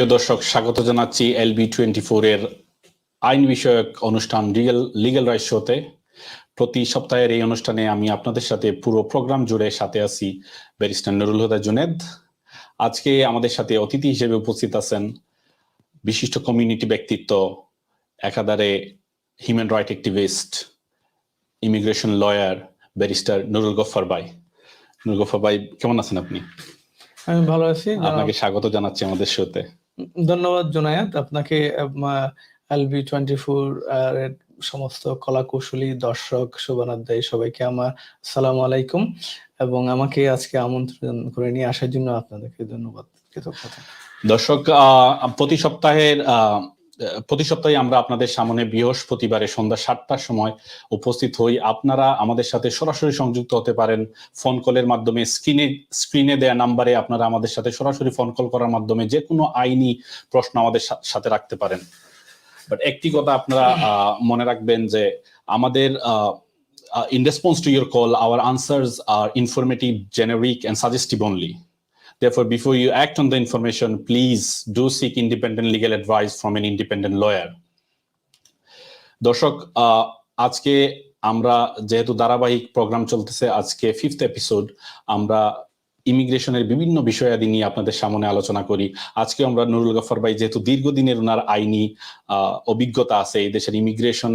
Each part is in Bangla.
প্রিয় দর্শক স্বাগত জানাচ্ছি এলবি টোয়েন্টি ফোর এর আইন বিষয়ক অনুষ্ঠান লিগেল লিগেল রাইট শোতে প্রতি সপ্তাহের এই অনুষ্ঠানে আমি আপনাদের সাথে পুরো প্রোগ্রাম জুড়ে সাথে আছি ব্যারিস্টার নুরুল হুদা জুনেদ। আজকে আমাদের সাথে অতিথি হিসেবে উপস্থিত আছেন বিশিষ্ট কমিউনিটি ব্যক্তিত্ব একাধারে human right activist immigration lawyer barrister Nurul Gaffar ভাই। নুরুল গফার ভাই কেমন আছেন আপনি? আমি ভালো আছি। আপনাকে স্বাগত জানাচ্ছি আমাদের শোতে ধন্যবাদ জোনায়াত আপনাকে এলবি টোয়েন্টি ফোর এর সমস্ত কলা কৌশলী দর্শক, শোভানাধ্যায় সবাইকে আমার সালাম আলাইকুম এবং আমাকে আজকে আমন্ত্রণ করে নিয়ে আসার জন্য আপনাদেরকে ধন্যবাদ। দর্শক প্রতি সপ্তাহের প্রতি সপ্তাহে আমরা আপনাদের সামনে বৃহস্পতিবারে সন্ধ্যা সাতটার সময় উপস্থিত হই। আপনারা আমাদের সাথে সরাসরি সংযুক্ত হতে পারেন। ফোন কলের মাধ্যমে স্ক্রিনে স্ক্রিনে দেয়া নাম্বারে আপনারা আমাদের সাথে সরাসরি ফোন কল করার মাধ্যমে যে কোনো আইনি প্রশ্ন আমাদের সাথে রাখতে পারেন। বাট একটি কথা আপনারা মনে রাখবেন যে আমাদের in response to your call our answers are informative generic and suggestive only Therefore, before you act on the information, please do seek independent legal advice from an independent lawyer. দর্শক আজকে আমরা যেহেতু ধারাবাহিক প্রোগ্রাম চলতেছে আজকে ফিফথ এপিসোড আমরা ইমিগ্রেশনের বিভিন্ন বিষয়াদি নিয়ে আপনাদের সামনে আলোচনা করি আজকে আমরা নুরুল গফর ভাই যেহেতু দীর্ঘদিনের ওনার আইনি অভিজ্ঞতা আছে এই দেশের ইমিগ্রেশন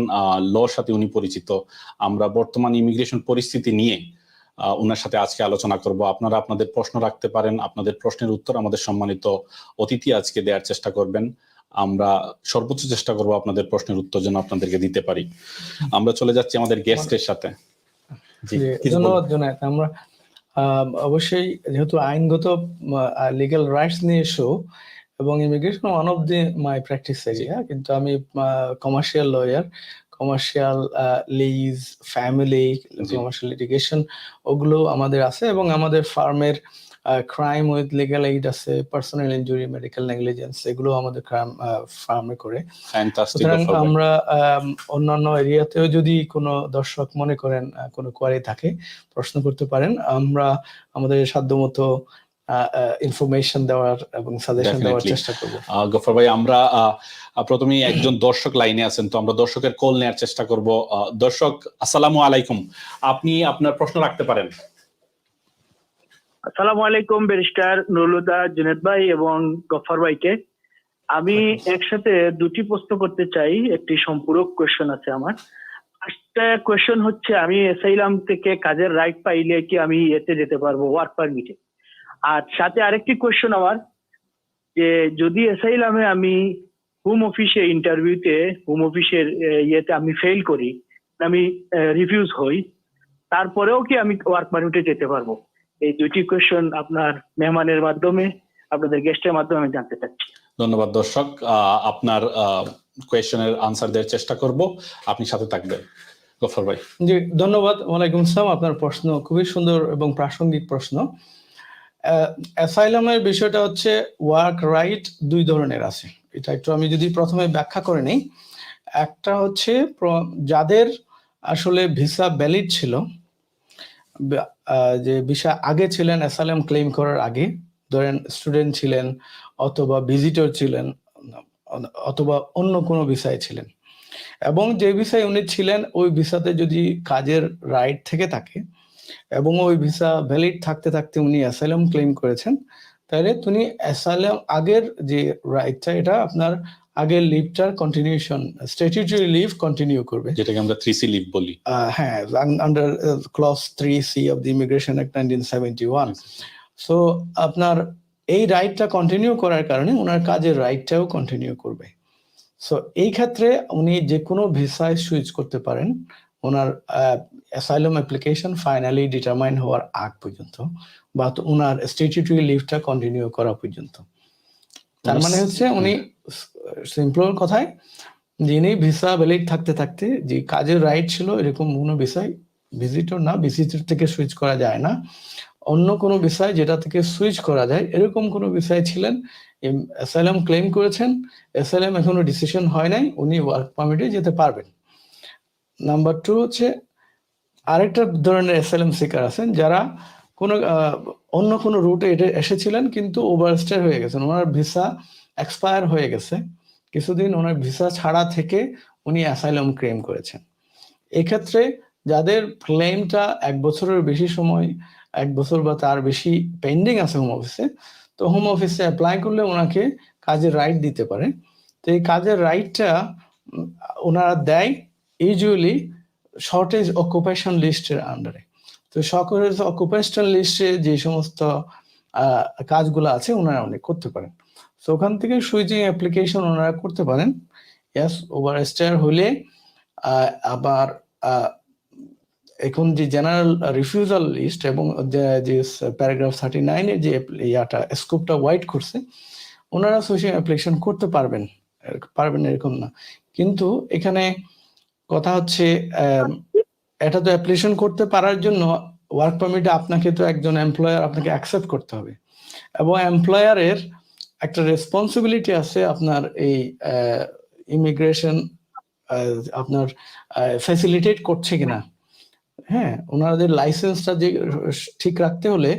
লর সাথে উনি পরিচিত আমরা বর্তমান ইমিগ্রেশন পরিস্থিতি নিয়ে ওনার সাথে আজকে আলোচনা করব। আপনারা আপনাদের প্রশ্ন রাখতে পারেন আপনাদের প্রশ্নের উত্তর আমাদের সম্মানিত অতিথি আজকে দেওয়ার চেষ্টা করবেন। আমরা সর্বোচ্চ চেষ্টা করব আপনাদের প্রশ্নের উত্তর যেন আপনাদেরকে দিতে পারি। আমরা চলে যাচ্ছি আমাদের গেস্টের সাথে। ধন্যবাদ? জোনায়েত আমরা অবশ্যই যেহেতু আইনগত লিগ্যাল রাইটস নিয়ে শো এবং immigration one of the my practice area কিন্তু আমি commercial lawyer commercial lease family commercial litigation ওগুলো আমাদের আছে এবং আমাদের ফার্মের ক্রাইম উইথ লিগ্যাল এইড আছে পার্সোনাল ইনজুরি মেডিকেল নেগলিজেন্স এগুলো আমাদের ক্রাইম ফার্মে করে। সুতরাং আমরা আম, অন্যান্য এরিয়াতেও যদি কোনো দর্শক মনে করেন কোনো কোয়ারি থাকে প্রশ্ন করতে পারেন আমরা আমাদের সাধ্যমতো ইনফরমেশন দেওয়ার এবং সাজেশন দেওয়ার চেষ্টা করব। আহ, গফর ভাই আমরা প্রথমেই একজন দর্শক লাইনে আছেন তো আমরা দর্শকের কল নেওয়ার চেষ্টা করব। আহ, দর্শক আসসালামু আলাইকুম। আপনি আপনার প্রশ্ন রাখতে পারেন। আসসালামু আলাইকুম ব্যারিস্টার নুরুলদা জুনেদ ভাই এবং গফর ভাইকে। আমি একসাথে দুটি প্রশ্ন করতে চাই একটি সম্পূরক কোয়েশ্চেন আছে আমার। ফার্স্ট কোয়েশ্চেন হচ্ছে আমি এসাইলাম থেকে কাজের রাইট পাইলে কি আমি এতে যেতে পারব ওয়ার্ক পারমিটে আর সাথে আরেকটি কোয়েশ্চেন আমার যে যদি এসাইলামে আমি হোম অফিসে ইন্টারভিউতে হোম অফিসের ইয়েতে আমি ফেল করি আমি রিফিউজ হই তারপরেও কি আমি ওয়ার্ক পারমিটে যেতে পারব? এই দুটি কোয়েশ্চেন আপনার মেহমানের মাধ্যমে আপনাদের গেস্টের মাধ্যমে আমি জানতে চাচ্ছি। ধন্যবাদ দর্শক। আহ, আপনার কোয়েশনের আনসার দেওয়ার চেষ্টা করব। আপনি সাথে থাকবেন। গফর ভাই। জি ধন্যবাদ। ওয়ালাইকুম আসসালাম। আপনার প্রশ্ন খুবই সুন্দর এবং প্রাসঙ্গিক প্রশ্ন। অ্যাসাইলামের বিষয়টা হচ্ছে ওয়ার্ক রাইট দুই ধরনের আছে। এটা একটু আমি যদি প্রথমে ব্যাখ্যা করে নিই, একটা হচ্ছে যাদের আসলে ভিসা ভ্যালিড ছিল যে ভিসা আগে ছিলেন, অ্যাসাইলাম ক্লেম করার আগে, ধরেন স্টুডেন্ট ছিলেন অথবা ভিজিটর ছিলেন, অথবা অন্য কোনো ভিসায় ছিলেন। এবং যে ভিসায় উনি ছিলেন, ওই ভিসাতে যদি কাজের রাইট থেকে থাকে এবং ওই ভিসা ভ্যালিড থাকতে থাকতে উনি অ্যাসাইলাম ক্লেম করেছেন। তাহলে তুমি অ্যাসাইলাম আগের যে রাইটটা এটা আপনার আগের লিভটার কন্টিনিউশন স্ট্যাটিউটরি লিভ কন্টিনিউ করবে। যেটাকে আমরা থ্রি সি লিভ বলি। হ্যাঁ under clause three C of the immigration act nineteen seventy one so আপনার এই রাইটটা কন্টিনিউ করার কারণে ওনার কাজের রাইটটাও কন্টিনিউ করবে। সো এই ক্ষেত্রে উনি যে কোনো ভিসায় সুইচ করতে পারেন। ওনার অ্যাসাইলাম অ্যাপ্লিকেশন ফাইনালি ডিটারমাইন হওয়ার আগ পর্যন্ত বা ওনার স্ট্যাটিউটরি লিভটা কন্টিনিউ করা পর্যন্ত। তার মানে হচ্ছে উনি সিম্পল কথায় যিনি ভিসা ভ্যালিড থাকতে থাকতে যে কাজের রাইট ছিল এরকম কোনো বিষয় ভিজিটর না ভিজিটর থেকে সুইচ করা যায় না। অন্য কোনো বিষয় যেটা থেকে সুইচ করা যায়, এরকম কোনো বিষয় ছিলেন অ্যাসাইলাম ক্লেম করেছেন অ্যাসাইলাম এখনও ডিসিশন হয় নাই, উনি ওয়ার্ক পারমিটে যেতে পারবেন। নাম্বার টু হচ্ছে আরেকটা ধরনের অ্যাসাইলাম সিকার আছেন, যারা কোনো অন্য কোনো রুটে এটা এসেছিলেন কিন্তু ওভারস্টে হয়ে গেছেন। ওনার ভিসা এক্সপায়ার হয়ে গেছে। কিছুদিন ওনার ভিসা ছাড়া থেকে উনি অ্যাসাইলাম ক্লেম করেছেন। এক্ষেত্রে যাদের ক্লেমটা এক বছরের বেশি সময়, এক বছর বা তার বেশি পেন্ডিং আছে হোম অফিসে তো হোম অফিসে অ্যাপ্লাই করলে ওনাকে কাজের রাইট দিতে পারে। তো এই কাজের রাইটটা ওনারা দেয় ইউজুয়ালি শর্টেজ অকুপেশন লিস্টের আন্ডারে তো সকলের অকুপেশনাল লিস্টে যে সমস্ত কাজগুলো আছে, ওনারা অনেক করতে পারেন। তো ওখান থেকে সুইচিং অ্যাপ্লিকেশন ওনারা করতে পারেন। ইয়াস ওভার স্টার হলে আবার এখন যে জেনারেল রিফিউজাল লিস্ট এবং যে প্যারাগ্রাফ থার্টি নাইনের যে ইয়াটা স্কোপটা ওয়াইড করছে, ওনারা সুইচিং অ্যাপ্লিকেশন করতে পারবেন পারবেন এরকম না। কিন্তু এখানে কথা হচ্ছে এটা তো অ্যাপ্লিকেশন করতে পারার জন্য ওয়ার্ক পারমিটে আপনাকে তো একজন এমপ্লয়ার আপনাকে অ্যাকসেপ্ট করতে হবে। এবং এমপ্লয়ারের একটা রেসপন্সিবিলিটি আছে আপনার এই ইমিগ্রেশন আপনার ফ্যাসিলিটেট করছে কিনা। হ্যাঁ ওনাদের লাইসেন্সটা যে ঠিক রাখতে হলে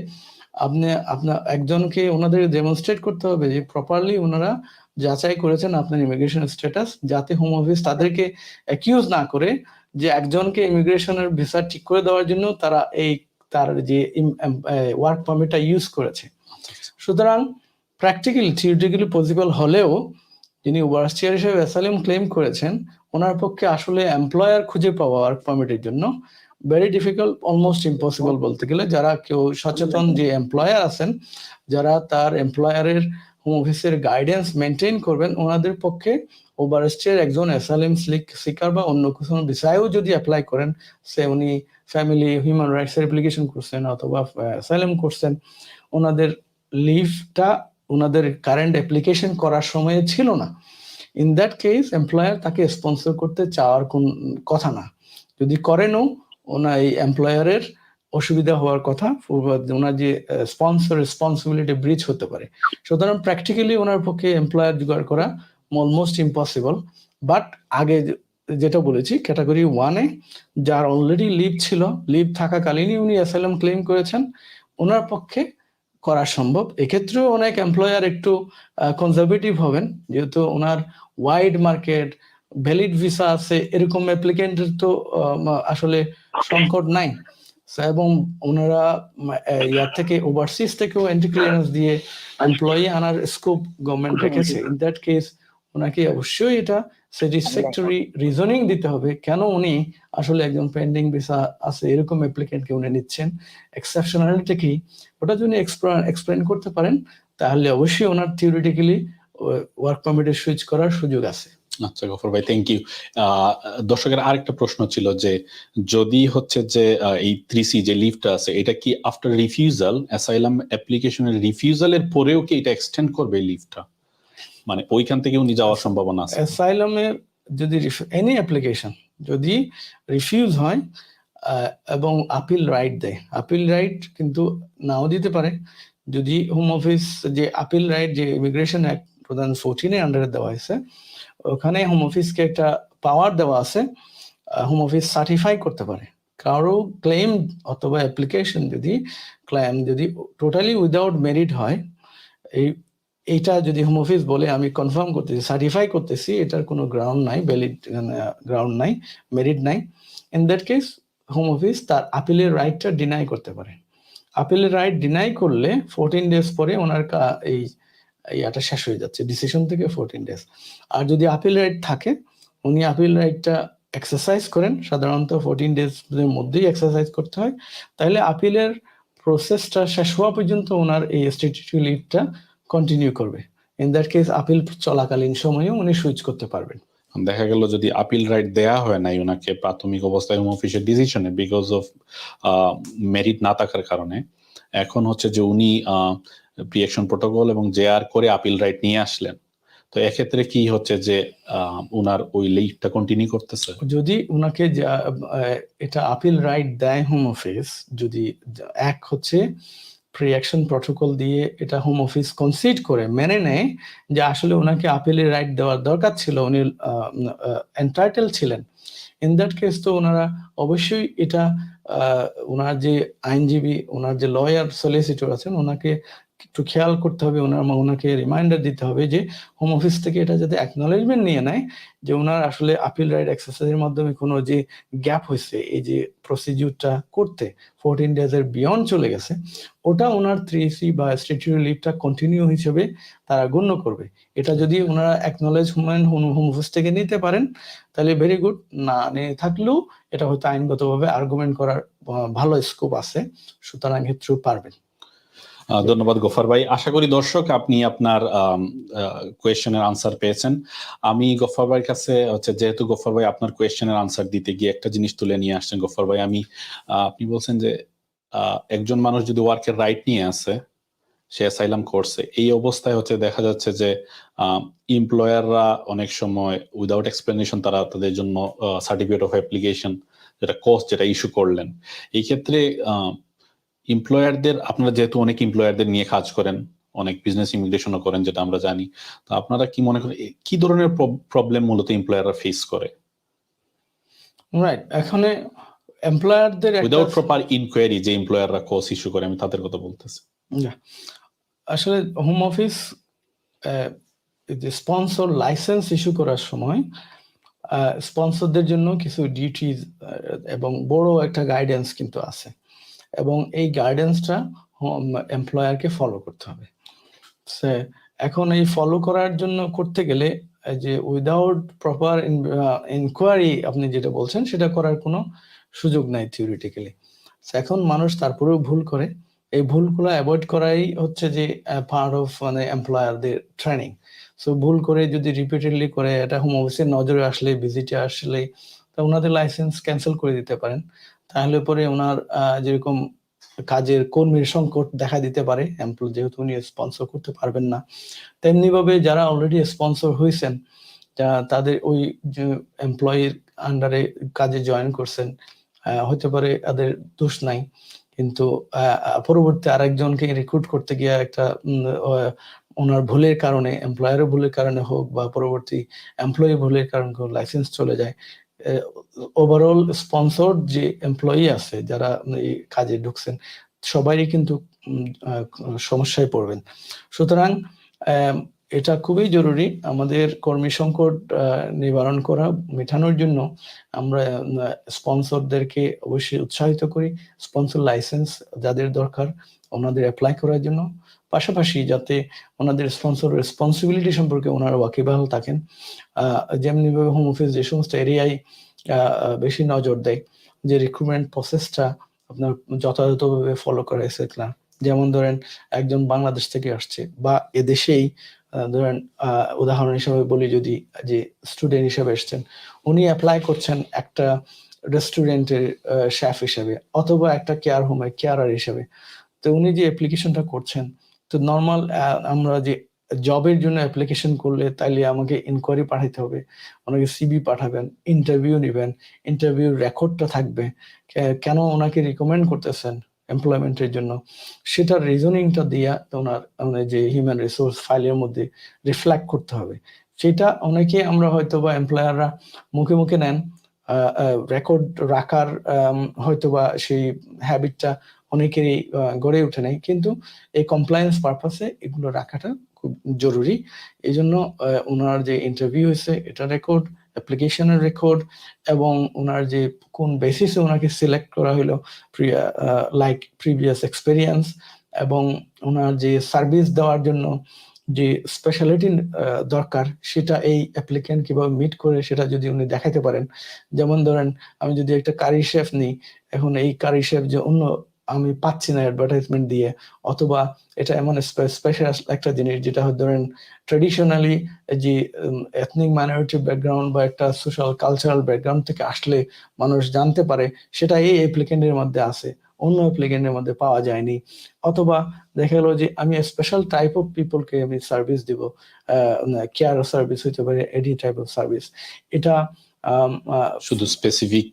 আপনি, আপনার একজনকে ওনাদের ডেমনস্ট্রেট করতে হবে যে প্রপারলি ওনারা যাচাই করেছেন আপনার ইমিগ্রেশন স্ট্যাটাস যাতে হোম অফিস তাদেরকে অ্যাকিউজ না করে যে একজনকে ইমিগ্রেশনের ভিসা ঠিক করে দেওয়ার জন্য তারা এই, তার যে ওয়ার্ক পারমিটটা ইউজ করেছে। সুতরাং প্র্যাকটিক্যালি থিওরিটিক্যালি পসিবল হলেও যিনি ওয়ার্সিয়ার হিসেবে অ্যাসাইলাম ক্লেম করেছেন, ওনার পক্ষে আসলে এমপ্লয়ার খুঁজে পাওয়া ওয়ার্ক পারমিটের জন্য ভেরি ডিফিকাল্ট অলমোস্ট ইম্পসিবল বলতে গেলে, যারা কেউ সচেতন যে এমপ্লয়ার আছেন, যারা তার এমপ্লয়ারের হোম অফিসের গাইডেন্স মেনটেন করবেন, ওনাদের পক্ষে ওভারস্টের একজন অ্যাসাইলাম সিকার বা অন্য কোনো বিষয়েও যদি অ্যাপ্লাই করেন, সে উনি ফ্যামিলি হিউম্যান রাইটস অ্যাপ্লিকেশন করছেন অথবা অ্যাসাইলাম করছেন, ওনাদের লিভটা ওনাদের কারেন্ট অ্যাপ্লিকেশন করার সময়ে ছিল না। ইন দ্যাট কেস এমপ্লয়ার তাকে স্পন্সর করতে চাওয়ার কোন কথা না। যদি করেনও, ওনার এই এমপ্লয়ারের অসুবিধা হওয়ার কথা ওনার যে স্পন্সর রেসপন্সিবিলিটি ব্রিজ হতে পারে। সুতরাং প্র্যাকটিক্যালি ওনার পক্ষে এমপ্লয়ার জোগাড় করা অলমোস্ট ইম্পসিবল বাট আগে যেটা বলেছি ক্যাটাগরি ওয়ানে যার অলরেডি লিভ ছিল লিভ থাকাকালীনই উনি অ্যাসাইলাম ক্লেম করেছেন, ওনার পক্ষে করা সম্ভব। এক্ষেত্রেও অনেক এমপ্লয়ার একটু কনজারভেটিভ হবেন, যেহেতু ওনার ওয়াইড মার্কেট ভ্যালিড ভিসা আছে, এরকম অ্যাপ্লিকেন্টের তো আসলে সংকট নাই। এবং ওনারা ইয়ার থেকে ওভারসিজ থেকেও এন্ট্রি ক্লিয়ারেন্স দিয়ে এমপ্লয়ি আনার স্কোপ গভর্নমেন্ট রেখেছে। ইন দ্যাট কেস ওনাকে অবশ্যই এটা স্যাটিসফ্যাক্টরি রিজনিং দিতে হবে কেন উনি আসলে একজন পেন্ডিং ভিসা আছে এরকম অ্যাপ্লিকেন্টকে উনি নিচ্ছেন। এক্সেপশনালিটি কি? ওটা যদি এক্সপ্লেন করতে পারেন তাহলে অবশ্যই ওনার থিওরিটিক্যালি ওয়ার্ক পারমিটে সুইচ করার সুযোগ আছে। আচ্ছা গফর ভাই থ্যাংক ইউ দর্শকের আরেকটা প্রশ্ন ছিল যে, যদি হচ্ছে যে এই থ্রি সি যে লিফটটা আছে, এটা কি আফটার রিফিউজাল অ্যাসাইলাম অ্যাপ্লিকেশনের রিফিউজালের পরেও কি এটা এক্সটেন্ড করবে লিফটটা মানে ওইখান থেকে উনি যাওয়ার সম্ভাবনা আছে। অ্যাসাইলামের যদি এনি অ্যাপ্লিকেশন যদি রিফিউজ হয় এবং আপিল রাইট দেয় আপিল রাইট কিন্তু নাও দিতে পারে। যদি হোম অফিস যে আপিল রাইট যে ইমিগ্রেশন অ্যাক্ট প্রধান ফোরটিনের আন্ডারে দেওয়া হয়েছে ওখানে হোম অফিসকে একটা পাওয়ার দেওয়া আছে হোম অফিস সার্টিফাই করতে পারে। কারও ক্লেম অথবা অ্যাপ্লিকেশন যদি ক্লেম যদি টোটালি উইদাউট মেরিট হয়, এই, এইটা যদি হোম অফিস বলে, আমি কনফার্ম করতেছি সার্টিফাই করতেছি, এটার কোনো গ্রাউন্ড নাই ভ্যালিড গ্রাউন্ড নাই মেরিট নাই। In that case home office তার আপিলের রাইটটা ডিনাই করতে পারে। আপিলের রাইট ডিনাই করলে ফোরটিন ডেজ পরে ওনার এই ইয়াটা শেষ হয়ে যাচ্ছে ডিসিশন থেকে ফোরটিন ডেজ আর যদি আপিল রাইট থাকে, উনি আপিল রাইটটা এক্সারসাইজ করেন, সাধারণত ফোরটিন ডেজের মধ্যেই এক্সারসাইজ করতে হয়, তাহলে আপিলের প্রসেসটা শেষ হওয়া পর্যন্ত ওনার এই স্ট্যাটিউটরি লিভটা কন্টিনিউ করবে। ইন দ্যাট কেস আপিল চলাকালীন সময়েও উনি সুইচ করতে পারবেন। দেখা গেল যদি আপিল রাইট দেয়া হয় নাই ওনাকে প্রাথমিক অবস্থায় হোম অফিসের ডিসিশনে বিকজ অফ মেরিট না থাকার কারণে, এখন হচ্ছে যে উনি প্রিয়েকশন প্রোটোকল এবং জে আর করে আপিল রাইট নিয়ে আসলেন। তো এক্ষেত্রে কি হচ্ছে যে উনার ওই লিভটা কন্টিনিউ করতেছে? যদি উনাকে এটা আপিল রাইট দেয় হোম অফিস যদি এক হচ্ছে প্রি অ্যাকশন প্রটোকল দিয়ে এটা হোম অফিস কনসিড করে, মেনে নেয় যে আসলে ওনাকে আপিলের রাইট দেওয়ার দরকার ছিল, উনি এন্টাইটেল ছিলেন। ইন দ্যাট কেস তো ওনারা অবশ্যই এটা ওনার যে আইনজীবী ওনার যে লয়ার সলিসিটর আছেন ওনাকে একটু খেয়াল করতে হবে ওনার ওনাকে রিমাইন্ডার দিতে হবে যে হোম অফিস থেকে এটা যাতে অ্যাকনোলেজমেন্ট নিয়ে নেয় যে ওনার আসলে আপিল রাইট এক্সারসাইজের মাধ্যমে কোনো যে গ্যাপ হয়েছে, এই যে প্রসিডিউরটা করতে ফোরটিন ডেজ এর বিয়ন্ড চলে গেছে, ওটা ওনার থ্রি সি বা স্ট্যাচুরি লিভটা কন্টিনিউ হিসেবে তারা গণ্য করবে। এটা যদি ওনারা অ্যাকনোলেজমেন্ট হোম অফিস থেকে নিতে পারেন, তাহলে ভেরি গুড না নিয়ে থাকলেও এটা হয়তো আইনগতভাবে আর্গুমেন্ট করার ভালো স্কোপ আছে, সুতরাং ক্ষেত্রেও পারবেন। ধন্যবাদ গফার ভাই। আশা করি দর্শক, আপনি আপনার কোয়েশ্চেনের আনসার পেয়েছেন। আমি গফার ভাইয়ের কাছে হচ্ছে, যেহেতু গফার ভাই আপনার কোয়েশ্চেনের আনসার দিতে গিয়ে একটা জিনিস তুলে নিয়ে আসছেন, গফার ভাই, আমি আপনি বলছেন যে একজন মানুষ যদি ওয়ার্কের রাইট নিয়ে আসে, সে অ্যাসাইলাম করছে, এই অবস্থায় হচ্ছে দেখা যাচ্ছে যে এমপ্লয়াররা অনেক সময় উইদাউট এক্সপ্লেনেশন তারা তাদের জন্য সার্টিফিকেট অফ অ্যাপ্লিকেশন যেটা কোস্ট যেটা ইস্যু করলেন। এই ক্ষেত্রে এমপ্লয়ারদের আপনারা যেহেতু অনেক এমপ্লয়ারদের নিয়ে কাজ করেন অনেক বিজনেস ইমিগ্রেশনও করেন যেটা আমরা জানি তো আপনারা কি মনে করেন কি ধরনের প্রবলেম মূলত এমপ্লয়াররা ফেস করে? রাইট এখানে এমপ্লয়ারদের উইদাউট প্রপার ইনকোয়ারি যে এমপ্লয়াররা কোর্স ইস্যু করে আমি তাদের কথা বলতেছি। আসলে হোম অফিস যে স্পন্সর লাইসেন্স ইস্যু করার সময় স্পন্সরদের জন্য কিছু ডিউটিজ এবং বড় একটা গাইডেন্স কিন্তু আছে। এবং এই গাইডেন্সটা এমপ্লয়ারকে ফলো করতে হবে। সে এখন এই ফলো করার জন্য করতে গেলে যে উইদাউট প্রপার ইনকোয়ারি আপনি যেটা বলছেন, সেটা করার কোনো সুযোগ নাই থিওরিটিক্যালি এখন মানুষ তারপরেও ভুল করে। এই ভুলগুলো অ্যাভয়েড করাই হচ্ছে যে পার্ট অফ মানে এমপ্লয়ারদের ট্রেনিং সো ভুল করে যদি রিপিটেডলি করে, এটা হোম অফিসের নজরে আসলে ভিজিটে আসলে, তা ওনাদের লাইসেন্স ক্যান্সেল করে দিতে পারেন। তাহলে পরে ওনার যেরকম কাজের কর্মীর সংকট দেখা দিতে পারে এমপ্লয় যেহেতু উনি স্পন্সর করতে পারবেন না তেমনি ভাবে যারা অলরেডি স্পন্সর হয়েছেন তাদের ওই এমপ্লয়ির আন্ডারে কাজে জয়েন করছেন হতে পারে তাদের দোষ নাই। কিন্তু পরবর্তী আরেকজনকে রিক্রুট করতে গিয়ে একটা ওনার ভুলের কারণে এমপ্লয়ারের ভুলের কারণে হোক বা পরবর্তী এমপ্লয়ি ভুলের কারণে লাইসেন্স চলে যায় ওভারঅল স্পন্সর যে এমপ্লয়ি আছে, যারা এই কাজে ঢুকছেন সবারই কিন্তু সমস্যায় পড়বেন। সুতরাং এটা খুবই জরুরি আমাদের কর্মী সংকট নিবারণ করা, মেটানোর জন্য আমরা স্পন্সরদেরকে অবশ্যই উৎসাহিত করি। স্পন্সর লাইসেন্স যাদের দরকার, ওনাদের অ্যাপ্লাই করার জন্য। পাশাপাশি যাতে ওনাদের স্পন্সর রেসপন্সিবিলিটি সম্পর্কে ওনারা ওয়াকিবহাল থাকেন যেমনিভাবে হোম অফিস যে সমস্ত এরিয়ায় বেশি নজর দেয়, যে রিক্রুটমেন্ট প্রসেসটা আপনার যথাযথভাবে ফলো করা কিনা। যেমন ধরেন, একজন বাংলাদেশ থেকে আসছে বা এদেশেই ধরেন উদাহরণ হিসাবে বলি যদি, যে স্টুডেন্ট হিসাবে এসছেন, উনি অ্যাপ্লাই করছেন একটা রেস্টুরেন্টের শেফ হিসাবে অথবা একটা কেয়ার হোমের কেয়ারার হিসাবে। তো উনি যে অ্যাপ্লিকেশনটা করছেন তো নর্মাল আমরা যে জবের জন্য অ্যাপ্লিকেশন করলে তাইলে আমাকে ইনকোয়ারি পাঠাতে হবে। ওনাকে সিবি পাঠাবেন ইন্টারভিউ নেবেন ইন্টারভিউ রেকর্ডটা থাকবে। কেন ওনাকে রিকমেন্ড করতেছেন এমপ্লয়মেন্টের জন্য? সেটার রিজনিংটা দিয়া ওনার মানে যে হিউম্যান রিসোর্স ফাইলের মধ্যে রিফ্লেক্ট করতে হবে। সেটা অনেকে আমরা হয়তো বা এমপ্লয়াররা মুখে মুখে নেন রেকর্ড রাখার আম, হয়তোবা সেই হ্যাবিটটা অনেকেরই গড়ে ওঠে নাই। কিন্তু এই কমপ্লায়েন্স পারপাসে এগুলো রাখাটা খুব জরুরি। এই জন্য ওনার যে ইন্টারভিউ হয়েছে, এটা রেকর্ড অ্যাপ্লিকেশনের রেকর্ড এবং ওনার যে কোন বেসিসে ওনাকে সিলেক্ট করা হলো লাইক প্রিভিয়াস এক্সপিরিয়েন্স এবং ওনার যে সার্ভিস দেওয়ার জন্য যে স্পেশালিটি দরকার, সেটা এই অ্যাপ্লিকেন্ট কীভাবে মিট করে, সেটা যদি উনি দেখাতে পারেন। যেমন ধরেন, আমি যদি একটা কারি শেফ নিই, এখন এই কারি শেফ যে অন্য আমি পাচ্ছি না অ্যাডভার্টাইজমেন্ট দিয়ে, অথবা এটা এমন স্পেশাল একটা জিনিস যেটা ধরেন ট্রেডিশনালি যে এথনিক মাইনরিটি ব্যাকগ্রাউন্ড বা একটা সোশ্যাল কালচারাল ব্যাকগ্রাউন্ড থেকে আসলে মানুষ জানতে পারে, সেটা এই অ্যাপ্লিকেন্টের মধ্যে আছে, অন্য অ্যাপ্লিকেন্টের মধ্যে পাওয়া যায়নি। অথবা দেখা গেলো যে আমি স্পেশাল টাইপ অফ পিপলকে আমি সার্ভিস দিব কেয়ার সার্ভিস হইতে পারে এডি টাইপ অফ সার্ভিস এটা শুধু স্পেসিফিক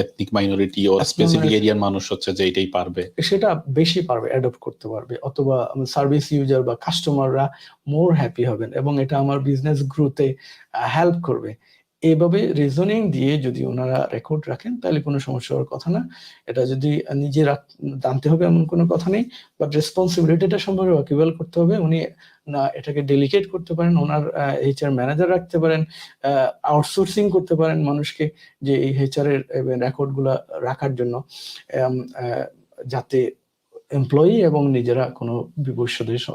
এথনিক মাইনরিটি ও স্পেসিফিক এরিয়ার মানুষ হচ্ছে যে এটাই পারবে। সেটা বেশি পারবে অ্যাডপ্ট করতে পারবে অথবা সার্ভিস ইউজার বা কাস্টমাররা মোর হ্যাপি হবেন এবং এটা আমার বিজনেস গ্রোথে হেল্প করবে। এইভাবে রিজনিং দিয়ে যদি ওনারা রেকর্ড রাখেন, তাহলে কোনো সমস্যা হওয়ার কথা না। এটা যদি নিজে জানতে হবে এমন কোনো কথা নেই বাট রেসপন্সিবিলিটিটা সম্পর্কে ওয়াকিবল করতে হবে। উনি না এটাকে ডেলিকেট করতে পারেন, ওনার এইচআর ম্যানেজার রাখতে পারেন আউটসোর্সিং করতে পারেন মানুষকে যে এই এইচআর এর রেকর্ডগুলা রাখার জন্য। যাতে এমপ্লয়ি এবং নিজেরা কোনো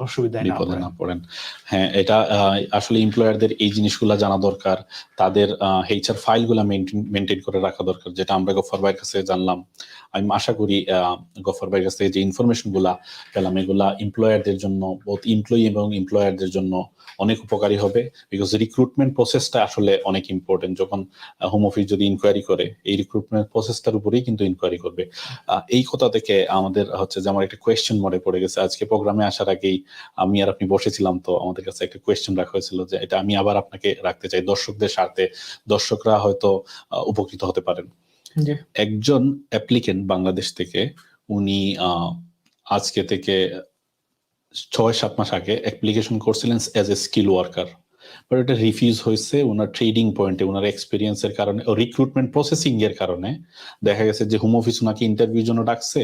অসুবিধায় না বিপদে পড়েন। না পড়েন। হ্যাঁ এটা আসলে এমপ্লয়ারদের এই জিনিসগুলো জানা দরকার। তাদের এইচআর ফাইলগুলো মেনটেন করে রাখা দরকার যেটা আমরা গফর ভাইয়ের কাছে জানলাম। আমি আশা করি গফর ভাইয়ের কাছ যে ইনফরমেশনগুলা পেলাম এগুলা এমপ্লয়ারদের জন্য বোধ এমপ্লয়ি এবং এমপ্লয়ারদের জন্য অনেক উপকারী হবে। বিকজ রিক্রুটমেন্ট প্রসেসটা আসলে অনেক ইম্পর্টেন্ট যখন হোম অফিস যদি ইনকোয়ারি করে এই রিক্রুটমেন্ট প্রসেসটার উপরেই কিন্তু ইনকোয়ারি করবে। এই কথা থেকে আমাদের হচ্ছে যে আমার একটা কোয়েশ্চেন মনে পড়ে গেছে। আজকে প্রোগ্রামে আসার আগেই আমি আর আপনি বসেছিলাম তো আমাদের কাছে একটা কোয়েশ্চেন রাখা হয়েছিল যে এটা আমি আবার আপনাকে রাখতে চাই দর্শকদের স্বার্থে। দর্শকরা হয়তো উপকৃত হতে পারেন। একজন অ্যাপ্লিকেন্ট বাংলাদেশ থেকে উনি আজকে থেকে ছয় সাত মাস আগে অ্যাপ্লিকেশন করছিলেন as a skill worker but এটা রিফিউজ হয়েছে ওনার ট্রেডিং পয়েন্টে ওনার এক্সপিরিয়েন্সের কারণে, ও রিক্রুটমেন্ট প্রসেসিং এর কারণে। দেখা গেছে যে হোম অফিস ওনাকে ইন্টারভিউর জন্য ডাকছে।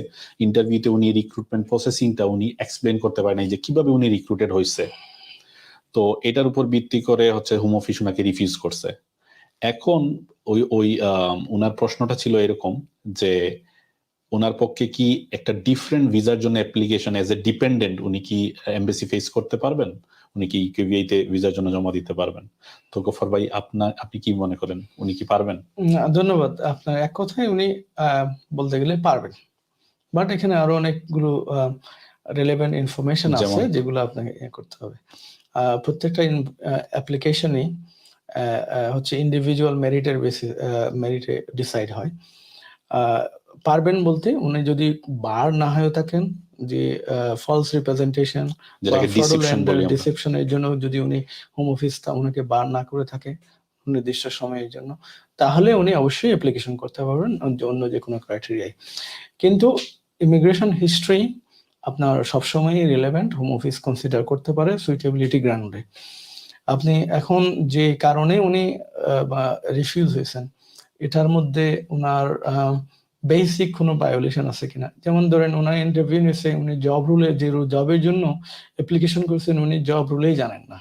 ইন্টারভিউতে উনি রিক্রুটমেন্ট প্রসেসিংটা উনি এক্সপ্লেন করতে পারেন যে কীভাবে উনি রিক্রুটেড হয়েছে। তো এটার উপর ভিত্তি করে হচ্ছে হোম অফিস ওনাকে রিফিউজ করছে। এখন ওই ওই ওনার প্রশ্নটা ছিল এরকম যে ওনার পক্ষে কি একটা ডিফারেন্ট ভিসার জন্য অ্যাপ্লিকেশন এজ এ ডিপেন্ডেন্ট উনি কি এমবেসি ফেস করতে পারবেন? উনি কি ইকেভিআইতে ভিসার জন্য জমা দিতে পারবেন? তো গফর ভাই আপনার আপনি কি মনে করেন? উনি কি পারবেন? ধন্যবাদ। আপনার এক কথায় উনি বলতে গেলে পারবেন। বাট এখানে আরও অনেকগুলো রেলেভেন্ট ইনফরমেশন আছে যেগুলো আপনাকে ইয়ে করতে হবে। প্রত্যেকটা অ্যাপ্লিকেশনই হচ্ছে ইন্ডিভিজুয়াল মেরিটের বেসিস মেরিটে ডিসাইড হয়। পারবেন বলতে উনি যদি বার না হয়ে থাকেন যে ফলস রিপ্রেজেন্টেশন ডিসেপশন। ডিসেপশনের জন্য যদি উনি হোম অফিস ওনাকে বার না করে থাকে নির্দিষ্ট সময়ের জন্য তাহলে উনি অবশ্যই অ্যাপ্লিকেশন করতে পারবেন অন্য- যে কোনো ক্রাইটেরিয়ায় কিন্তু ইমিগ্রেশন হিস্ট্রি আপনার সবসময় রিলেভেন্ট হোম অফিস কনসিডার করতে পারে সুইটেবিলিটি গ্রাউন্ডে আপনি এখন যে কারণে উনি রিফিউজ হয়েছেন এটার মধ্যে ওনার বেসিক কোনো ভায়োলেশন আছে কিনা? যেমন ধরেন ওনার ইন্টারভিউ নিয়েছে উনি জব রুলে যে জবের জন্য অ্যাপ্লিকেশন করছেন, উনি জব রুলেই জানেন না।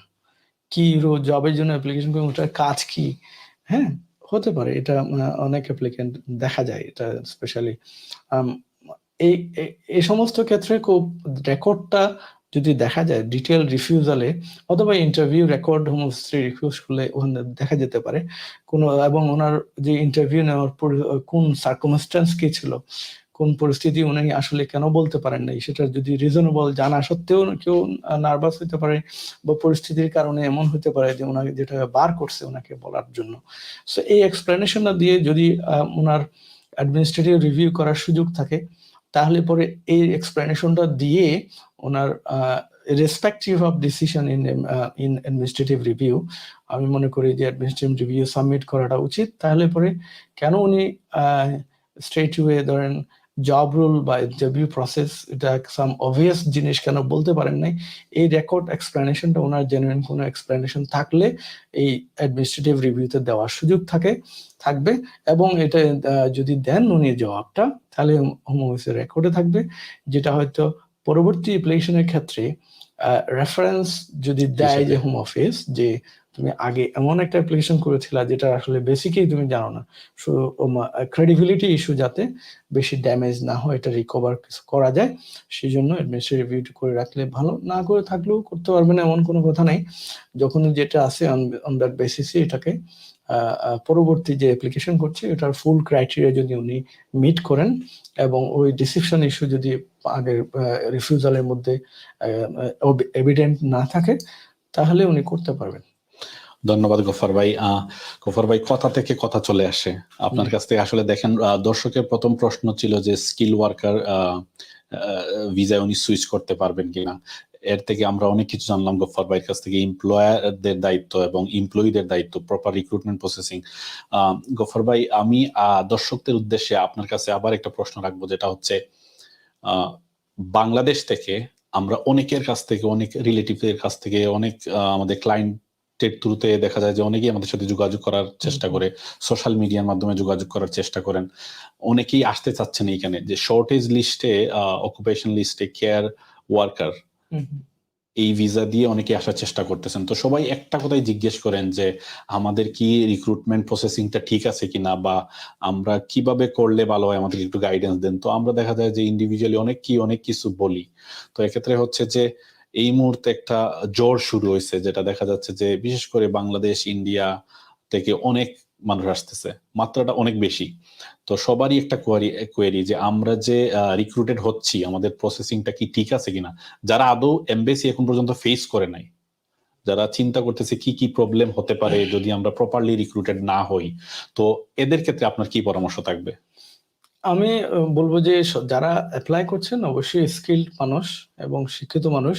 কি রো জবের জন্য অ্যাপ্লিকেশন করেন ওটার কাজ কি? হ্যাঁ হতে পারে, এটা অনেক অ্যাপ্লিকেন্ট দেখা যায়, এটা স্পেশালি এই এই- সমস্ত ক্ষেত্রে খুব রেকর্ডটা যদি দেখা যায় ডিটেল রিফিউজালে অথবা ইন্টারভিউ রেকর্ড হোমস্ট্রি রিফিউজ করলে দেখা যেতে পারে। কোন এবং ওনার যে ইন্টারভিউ নেওয়ার কোন সার্কমস্টেন্স কি ছিল, কোন পরিস্থিতি উনি আসলে কেন বলতে পারেন নাই, সেটা যদি রিজনেবল জানা সত্ত্বেও কেউ নার্ভাস হতে পারে বা পরিস্থিতির কারণে এমন হতে পারে যে ওনাকে, যেটা বার করছে ওনাকে বলার জন্য। সো এই এক্সপ্লেনেশনটা দিয়ে যদি ওনার অ্যাডমিনিস্ট্রেটিভ রিভিউ করার সুযোগ থাকে তাহলে পরে এই এক্সপ্লেনেশনটা দিয়ে ওনার respective of decision in in administrative review আমি মনে করি যে অ্যাডমিনিস্ট্রেটিভ রিভিউ সাবমিট করাটা উচিত। তাহলে পরে কেন উনি স্ট্রেট ওয়ে ধরেন জব রুল বা ইন্টারভিউ প্রসেস এটা সাম অবভিয়াস জিনিস কেন বলতে পারেন নাই এই রেকর্ড এক্সপ্লেনেশনটা ওনার জেনুইন কোনো এক্সপ্লেনেশন থাকলে এই অ্যাডমিনিস্ট্রেটিভ রিভিউতে দেওয়ার সুযোগ থাকে থাকবে। এবং এটা যদি দেন উনি জবাবটা তাহলে হোম অফিসের রেকর্ডে থাকবে। যেটা হয়তো পরবর্তী অ্যাপ্লিকেশনের ক্ষেত্রে রেফারেন্স যদি দেয় যে হোম অফিস যে তুমি আগে এমন একটা অ্যাপ্লিকেশন করেছিলা যেটা আসলে বেসিকই তুমি জানো না। সো ক্রেডিবিলিটি ইস্যু যাতে বেশি ড্যামেজ না হয়, এটা রিকভার করা যায় সেই জন্য অ্যাডমিনিস্ট্রেটিভ রিভিউ করে রাখলে ভালো। না করে থাকলেও করতে পারবে না, এমন কোনো কথা নাই। যখন যেটা আছে অন দ্যাট বেসিসে এটাকে পরবর্তী যে অ্যাপ্লিকেশন করছে, এটার ফুল ক্রাইটেরিয়া যদি উনি মিট করেন এবং ওই ডিসিপশন ইস্যু যদি আগের রিফিউজালের মধ্যে এভিডেন্ট না থাকে, তাহলে উনি করতে পারবেন। ধন্যবাদ গফর ভাই। আহ, গফর ভাই কথা থেকে কথা চলে আসে। আপনার কাছ থেকে আসলে দেখেন দর্শকের প্রথম প্রশ্ন ছিল যে স্কিল ওয়ার্কার ভিসায় উনি সুইচ করতে পারবেন কিনা? এর থেকে আমরা অনেক কিছু জানলাম গফর ভাইয়ের কাছ থেকে। এমপ্লয়ারদের দায়িত্ব এবং এমপ্লয়ীদের দায়িত্ব প্রপার রিক্রুটমেন্ট প্রসেসিং গফর ভাই আমি দর্শকদের উদ্দেশ্যে আপনার কাছে আবার একটা প্রশ্ন রাখব যেটা হচ্ছে বাংলাদেশ থেকে আমরা অনেকের কাছ থেকে অনেক রিলেটিভদের কাছ থেকে অনেক আমাদের ক্লায়েন্ট কন্ট্যাক্টের থ্রুতে দেখা যায় যে অনেকেই আমাদের সাথে যোগাযোগ করার চেষ্টা করে সোশ্যাল মিডিয়ার মাধ্যমে যোগাযোগ করার চেষ্টা করেন। অনেকেই আসতে চাচ্ছেন এইখানে যে শর্টেজ লিস্টে অকুপেশন লিস্টে কেয়ার ওয়ার্কার এই ভিসা দিয়ে অনেকে আসার চেষ্টা করতেছেন। তো সবাই একটা কথাই জিজ্ঞেস করেন যে আমাদের কি রিক্রুটমেন্ট প্রসেসিংটা ঠিক আছে কিনা বা আমরা কীভাবে করলে ভালো হয়? আমাদের একটু গাইডেন্স দেন। তো আমরা দেখা যায় যে ইন্ডিভিজুয়ালি অনেক কি অনেক কিছু বলি। তো এক্ষেত্রে হচ্ছে যে এই মুহূর্তে একটা জ্বর শুরু হয়েছে, যেটা দেখা যাচ্ছে যে বিশেষ করে বাংলাদেশ, ইন্ডিয়া থেকে অনেক মানুষ আসতেছে, মাত্রাটা অনেক বেশি। তো সবারই একটা কোয়ারি কোয়েরি যে আমরা যে রিক্রুটেড হচ্ছি, আমাদের প্রসেসিংটা কি ঠিক আছে কিনা? যারা আদৌ এমবেসি এখন পর্যন্ত ফেস করে নাই, যারা চিন্তা করতেছে কি কি প্রবলেম হতে পারে যদি আমরা প্রপারলি রিক্রুটেড না হই, তো এদের ক্ষেত্রে আপনার কি পরামর্শ থাকবে? আমি বলব যে যারা অ্যাপ্লাই করছেন, অবশ্যই স্কিল্ড মানুষ এবং শিক্ষিত মানুষ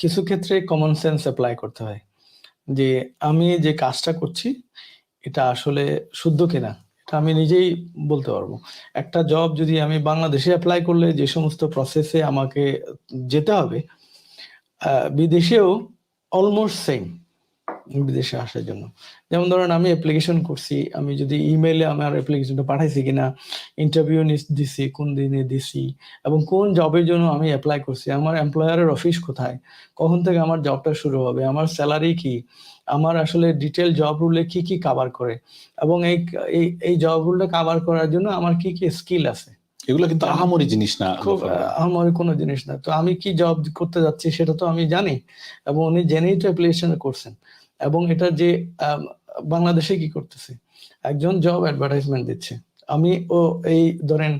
কিছু ক্ষেত্রে কমন সেন্স অ্যাপ্লাই করতে হয়। যে আমি যে কাজটা করছি, এটা আসলে শুদ্ধ কিনা, এটা আমি নিজেই বলতে পারব। একটা জব যদি আমি বাংলাদেশে অ্যাপ্লাই করলে যে সমস্ত প্রসেসে আমাকে যেতে হবে বিদেশেও অলমোস্ট সেম বিদেশে আসার জন্য। যেমন ধরেন আমি অ্যাপ্লিকেশন করছি আমি যদি ইমেইলে আমার অ্যাপ্লিকেশনটা পাঠাইছি কিনা ইন্টারভিউ দিছি কোন দিনে দিছি এবং কোন জবের জন্য আমি অ্যাপ্লাই করছি আমার এমপ্লয়ারের অফিস কোথায় কখন থেকে আমার জবটা শুরু হবে আমার স্যালারি কি আমার আসলে ডিটেল জব রুলে কি কি কাভার করে এবং এই এই এই জব রুলটা কাভার করার জন্য আমার কি কি স্কিল আছে। এগুলো কিন্তু আহামরি জিনিস না খুব আমার কোনো জিনিস না। তো আমি কি জব করতে যাচ্ছি সেটা তো আমি জানি এবং উনি জেনেই তো অ্যাপ্লিকেশন করছেন। এবং এটা যে বাংলাদেশে কি করতেছে? একজন জব অ্যাডভার্টাইজমেন্ট দিচ্ছে। আমি ও এই ধরেন,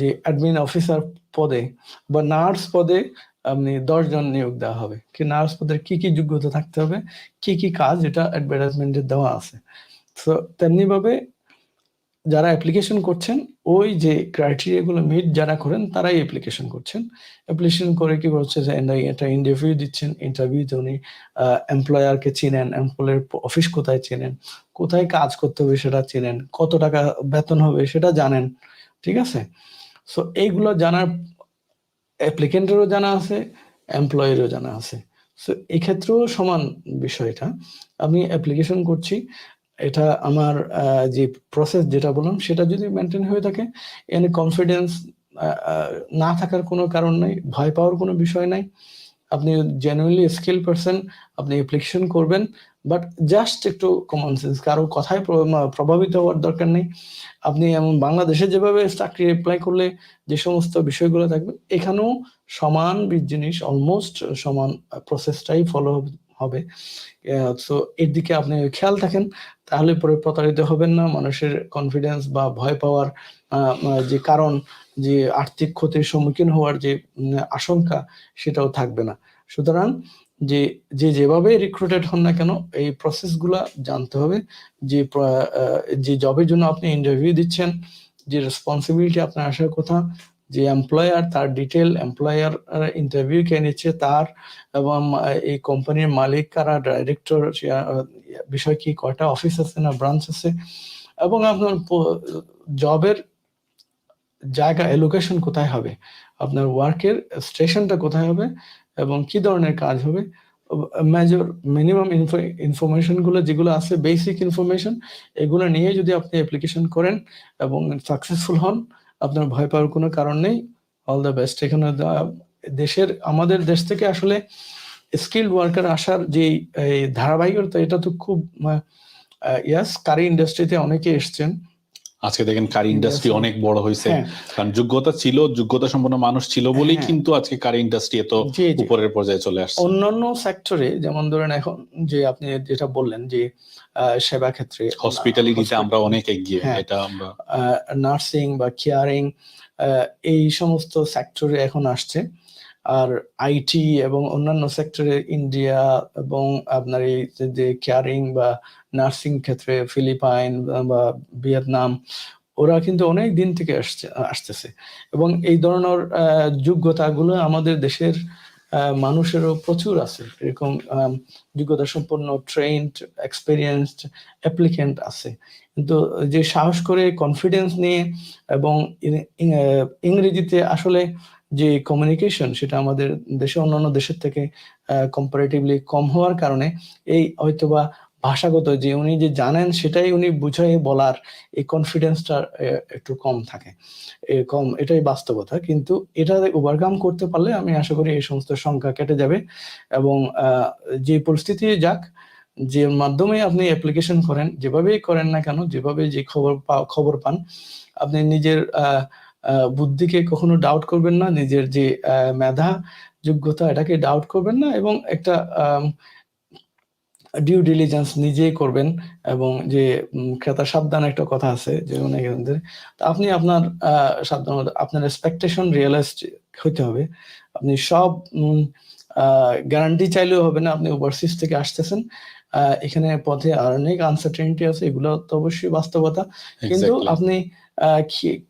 যে অ্যাডমিন অফিসার পদে বা নার্স পদে আপনি দশজন নিয়োগ দেওয়া হবে। কি নার্স পদের কি কি যোগ্যতা থাকতে হবে? কি কি কাজ এটা অ্যাডভার্টাইজমেন্টে দেওয়া আছে। তো তেমনি ভাবে যারা অ্যাপ্লিকেশন করছেন, ওই যে ক্রাইটেরিয়া গুলো মিট যারা করেন, তারাই অ্যাপ্লিকেশন করছেন। অ্যাপ্লিকেশন করে কি করছে যে এটা ইন্টারভিউ দিচ্ছেন ইন্টারভিউতে উনি এমপ্লয়ারকে চিনেন এমপ্লয়ের অফিস কোথায় চেনেন, কোথায় কাজ করতে হবে সেটা চেনেন, কত টাকা বেতন হবে সেটা জানেন, ঠিক আছে? সো এইগুলো জানার অ্যাপ্লিকেন্টেরও জানা আছে এমপ্লয়েরও জানা আছে। সো এক্ষেত্রেও সমান বিষয়টা। আমি অ্যাপ্লিকেশন করছি এটা আমার যে প্রসেস যেটা বললাম, সেটা যদি মেনটেন হয়ে থাকে এনে কনফিডেন্স না থাকার কোনো কারণ নাই, ভয় পাওয়ার কোনো বিষয় নাই, আপনি জেনুইনলি স্কিল পারসন আপনি অ্যাপ্লিকেশন করবেন বাট জাস্ট একটু কমন সেন্স কারও কথায় প্রভাবিত হওয়ার দরকার নেই। আপনি এমন বাংলাদেশে যেভাবে চাকরি অ্যাপ্লাই করলে যে সমস্ত বিষয়গুলো থাকবে, এখানেও সমান জিনিস অলমোস্ট সমান প্রসেসটাই ফলো হবে। তো এর দিকে আপনি খেয়াল থাকেন তাহলে পরে প্রতারিত হবেন না। মানুষের কনফিডেন্স বা ভয় পাওয়ার যে কারণ, যে আর্থিক ক্ষতির সম্মুখীন হওয়ার যে আশঙ্কা, সেটাও থাকবে না। সুতরাং যে যে যেভাবে রিক্রুটেড হন না কেন, এই প্রসেসগুলা জানতে হবে। যে যে জবের জন্য আপনি ইন্টারভিউ দিচ্ছেন, যে রেসপন্সিবিলিটি আপনার আসার কথা যে এমপ্লয়ার তার ডিটেল এমপ্লয়ার ইন্টারভিউ কে নিচ্ছে, তার এবং এই কোম্পানির মালিক, কারা ডাইরেক্টর বিষয় কি, কয়টা অফিস আছে না ব্রাঞ্চ আছে? এবং আপনার জবের জায়গা এলোকেশন কোথায় হবে? আপনার ওয়ার্কের স্টেশনটা কোথায় হবে? এবং কি ধরনের কাজ হবে? মেজর মিনিমাম ইনফরমেশনগুলো যেগুলো আছে বেসিক ইনফরমেশন এগুলো নিয়ে যদি আপনি অ্যাপ্লিকেশন করেন এবং সাকসেসফুল হন আপনার ভয় পাওয়ার কোনো কারণ নেই। অল দ্য বেস্ট এখানে দেশের, আমাদের দেশ থেকে আসলে স্কিল ওয়ার্কার আসার যে ধারাবাহিকতা, এটা তো খুব ইয়াস কারি ইন্ডাস্ট্রিতে অনেকে এসছেন। আজকে দেখেন কারি ইন্ডাস্ট্রি অনেক বড় হয়েছে। হ্যাঁ। কারণ যোগ্যতা ছিল যোগ্যতা সম্পন্ন মানুষ ছিল বলেই হ্যাঁ। কিন্তু আজকে কারি ইন্ডাস্ট্রি এত উপরের পর্যায়ে চলে আসছে। অন্যান্য সেক্টরে যেমন ধরেন এখন যে আপনি যেটা বললেন যে সেবা ক্ষেত্রে হসপিটালিটিতে আমরা অনেক এগিয়ে হ্যাঁ। এটা আমরা নার্সিং বা কেয়ারিং এই সমস্ত সেক্টরে এখন আসছে। আর আইটি এবং অন্যান্য সেক্টরে ইন্ডিয়া এবং আপনার এই যে- কেয়ারিং বা নার্সিং ক্ষেত্রে ফিলিপাইন বা ভিয়েতনাম ওরা কিন্তু অনেক দিন থেকে আসছে, আসতেছে। এবং এই ধরনের যোগ্যতাগুলো আমাদের দেশের মানুষেরও প্রচুর আছে। এরকম যোগ্যতা সম্পন্ন ট্রেন্ড এক্সপিরিয়েন্সড অ্যাপ্লিকেন্ট আছে। কিন্তু যে সাহস করে কনফিডেন্স নিয়ে এবং ইংরেজিতে আসলে যে কমিউনিকেশন সেটা আমাদের দেশে অন্যান্য দেশের থেকে কম্পারেটিভলি কম হওয়ার কারণে এই হয়তোবা ভাষাগত যে উনি যে জানেন সেটাই উনি বুঝাই বলার এই কনফিডেন্সটা একটু কম থাকে। কম এটাই বাস্তবতা। কিন্তু এটা ওভারকাম করতে পারলে আমি আশা করি এই সমস্ত সংখ্যা কেটে যাবে এবং যে পরিস্থিতি যাক যে মাধ্যমে আপনি অ্যাপ্লিকেশন করেন যেভাবেই করেন না কেন যেভাবে যে খবর খবর পান আপনি নিজের আহ, বুদ্ধিকে কখনো ডাউট করবেন না নিজের যে মেধা যোগ্যতা এটাকে ডাউট করবেন না এবং একটা ডিউ ডিলিজেন্স নিজেই করবেন এবং যে ক্রেতা সাবধান একটা কথা আছে যে অনেকের আপনি আপনার সাবধানতা আপনার এক্সপেকটেশন রিয়েলাইজড হতে হবে। আপনি সব গ্যারান্টি চাইলেও হবে না আপনি ওভারসিজ থেকে আসতেছেন এখানে পথে আর অনেক আনসার্টেনিটি আছে এগুলো তো অবশ্যই বাস্তবতা। কিন্তু আপনি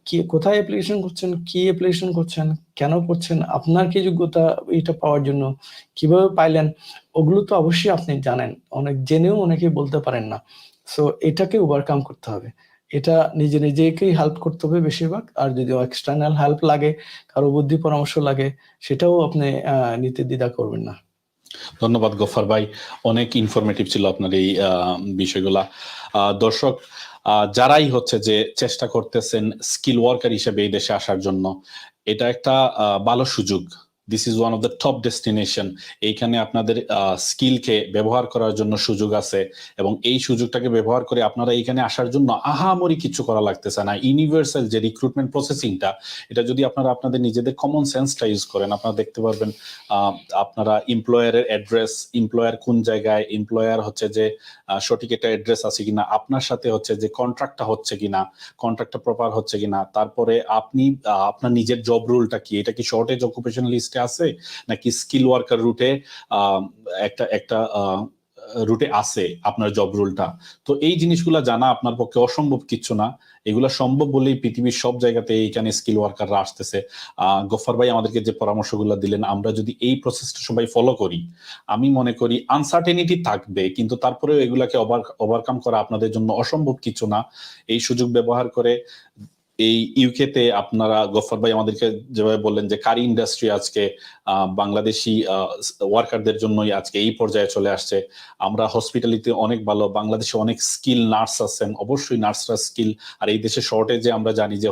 কি- কোথায় অ্যাপ্লিকেশন করছেন, কি অ্যাপ্লিকেশন করছেন, কেন করছেন, আপনার কি যোগ্যতা এটা পাওয়ার জন্য, কীভাবে পাইলেন, ওগুলো তো অবশ্যই আপনি জানেন। অনেক জেনেও অনেকে বলতে পারেন না। সো এটাকে ওভারকাম করতে হবে। এটা নিজে নিজেকেই হেল্প করতে হবে বেশিরভাগ। আর যদি এক্সটার্নাল হেল্প লাগে, কারও বুদ্ধি পরামর্শ লাগে, সেটাও আপনি নিতে দ্বিধা করবেন না। ধন্যবাদ গফার ভাই। অনেক ইনফরমেটিভ ছিল আপনার এই বিষয়গুলা। দর্শক যারাই হচ্ছে যে চেষ্টা করতেছেন স্কিল ওয়ার্কার হিসেবে এই দেশে আসার জন্য, এটা একটা ভালো সুযোগ। This is one of the top destination এইখানে আপনাদের স্কিলকে ব্যবহার করার জন্য সুযোগ আছে এবং এই সুযোগটাকে ব্যবহার করে আপনারা এইখানে আসার জন্য আহামরি কিছু করা লাগতেছে না। ইউনিভার্সাল যে রিক্রুটমেন্ট প্রসেসিংটা এটা যদি আপনারা আপনাদের নিজেদের কমন সেন্সটা ইউজ করেন, আপনারা দেখতে পারবেন আপনারা এমপ্লয়ারের অ্যাড্রেস এমপ্লয়ার কোন জায়গায় এমপ্লয়ার হচ্ছে যে সঠিক একটা অ্যাড্রেস আছে কিনা, আপনার সাথে হচ্ছে যে কন্ট্রাক্টটা হচ্ছে কিনা কন্ট্রাক্টটা প্রপার হচ্ছে কিনা, তারপরে আপনি আপনার নিজের জব রুলটা কি, এটা কি শর্টেজ অকুপেশন লিস্টে আছে? নাকি স্কিল ওয়ার্কার রুটে একটা একটা রুটে আছে আপনার জব রুলটা তো এই জিনিসগুলো জানা আপনার পক্ষে অসম্ভব কিচ্ছু না। এগুলা সম্ভব বলেই পৃথিবীর সব জায়গাতে এইখানে স্কিল ওয়ার্কাররা আসতেছে। গফার ভাই আমাদেরকে যে পরামর্শগুলো দিলেন, আমরা যদি এই প্রসেসটা সবাই ফলো করি, আমি মনে করি আনসার্টেনিটি থাকবে, কিন্তু তারপরেও এগুলাকে ওভারকাম করা আপনাদের জন্য অসম্ভব কিছু না। এই সুযোগ ব্যবহার করে এই ইউকেতে আপনারা, গফর ভাই আমাদেরকে যেভাবে বললেন যে কারি ইন্ডাস্ট্রি আজকে বাংলাদেশি ওয়ার্কারদের জন্যই আজকে এই পর্যায়ে চলে আসছে। আমরা হসপিটালিতে অনেক ভালো, বাংলাদেশে অনেক স্কিল নার্স আছেন, অবশ্যই নার্সরা স্কিল আর এই দেশে শর্টেজে আমরা জানি যে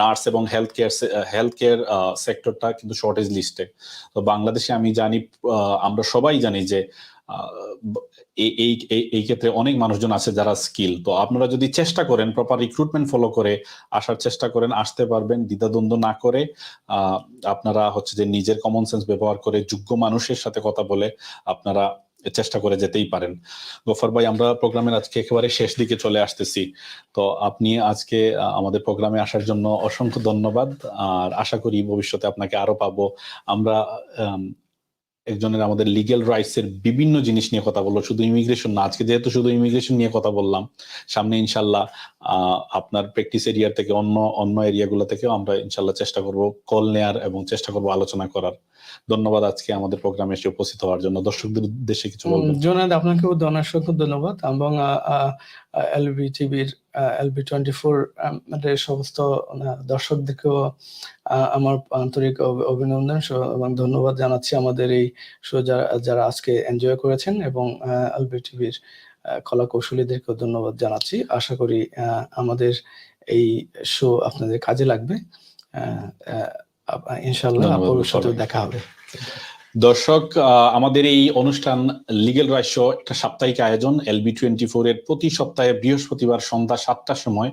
নার্স এবং হেলথ কেয়ার হেলথ কেয়ার সেক্টরটা কিন্তু শর্টেজ লিস্টে তো বাংলাদেশে আমি জানি আমরা সবাই জানি যে এই এই ক্ষেত্রে অনেক মানুষজন আছে যারা স্কিল তো আপনারা যদি চেষ্টা করেন প্রপার রিক্রুটমেন্ট ফলো করে আসার চেষ্টা করেন আসতে পারবেন দ্বিধাদ্বন্দ্ব না করে আপনারা হচ্ছে যে নিজের কমন সেন্স ব্যবহার করে যোগ্য মানুষের সাথে কথা বলে আপনারা চেষ্টা করে যেতেই পারেন। গফর ভাই আমরা প্রোগ্রামের আজকে একেবারে শেষ দিকে চলে আসতেছি। তো আপনি আজকে আমাদের প্রোগ্রামে আসার জন্য অসংখ্য ধন্যবাদ। আর আশা করি ভবিষ্যতে আপনাকে আরও পাবো। আমরা আম, একজনের আমাদের লিগেল রাইটস এর বিভিন্ন জিনিস নিয়ে কথা বলল। শুধু ইমিগ্রেশন না, আজকে যেহেতু শুধু ইমিগ্রেশন নিয়ে কথা বললাম, সামনে ইনশাল্লাহ আপনার প্র্যাকটিস এরিয়ার থেকে অন্য অন্য এরিয়াগুলো থেকেও আমরা ইনশাল্লাহ চেষ্টা করব কল নেয়ার এবং চেষ্টা করব আলোচনা করার। ধন্যবাদ আজকে আমাদের প্রোগ্রামে এসে উপস্থিত হওয়ার জন্য। দর্শকদের উদ্দেশ্যে কিছু বলবেন? জোনাদ আপনাকেও অসংখ্য ধন্যবাদ। এবং এলবি টিভির এলবি টোয়েন্টি ফোর সমস্ত দর্শকদেরকেও আমার আন্তরিক অভিনন্দন এবং ধন্যবাদ জানাচ্ছি আমাদের এই শো যারা যারা আজকে এনজয় করেছেন এবং এলবি টিভির কলা কৌশলীদেরকেও ধন্যবাদ জানাচ্ছি। আশা করি আমাদের এই শো আপনাদের কাজে লাগবে। ইনশাল্লাহ ধন্যবাদ, দেখা হবে। দর্শক আমাদের এই অনুষ্ঠান লিগেল রাইট শো একটা সাপ্তাহিক আয়োজন এলবি টোয়েন্টি ফোর এর প্রতি সপ্তাহে বৃহস্পতিবার সন্ধ্যা সাতটার সময়।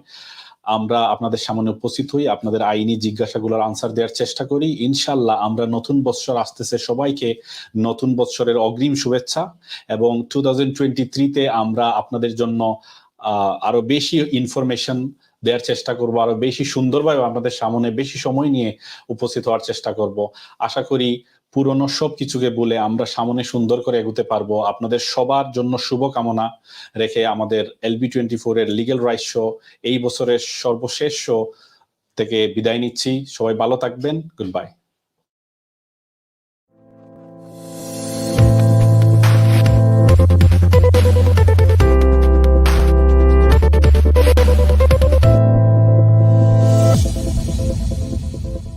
আমরা আপনাদের সামনে উপস্থিত হই আপনাদের আইনি জিজ্ঞাসাগুলোর আনসার দেওয়ার চেষ্টা করি। ইনশাল্লাহ আমরা নতুন বৎসর আসতেছে সবাইকে নতুন বৎসরের অগ্রিম শুভেচ্ছা এবং টু থাউজেন্ড টোয়েন্টি থ্রিতে আমরা আপনাদের জন্য আহ, আরও বেশি ইনফরমেশন দেওয়ার চেষ্টা করব, আরও বেশি সুন্দরভাবে আপনাদের সামনে বেশি সময় নিয়ে উপস্থিত হওয়ার চেষ্টা করব। আশা করি পুরনো সব কিছুকে বলে আমরা সামনে সুন্দর করে এগুতে পারব। আপনাদের সবার জন্য শুভকামনা রেখে আমাদের এলবি টোয়েন্টি ফোর এর লিগেল রাইট শো, এই বছরের সর্বশেষ শো থেকে বিদায় নিচ্ছি। সবাই ভালো থাকবেন। Good bye.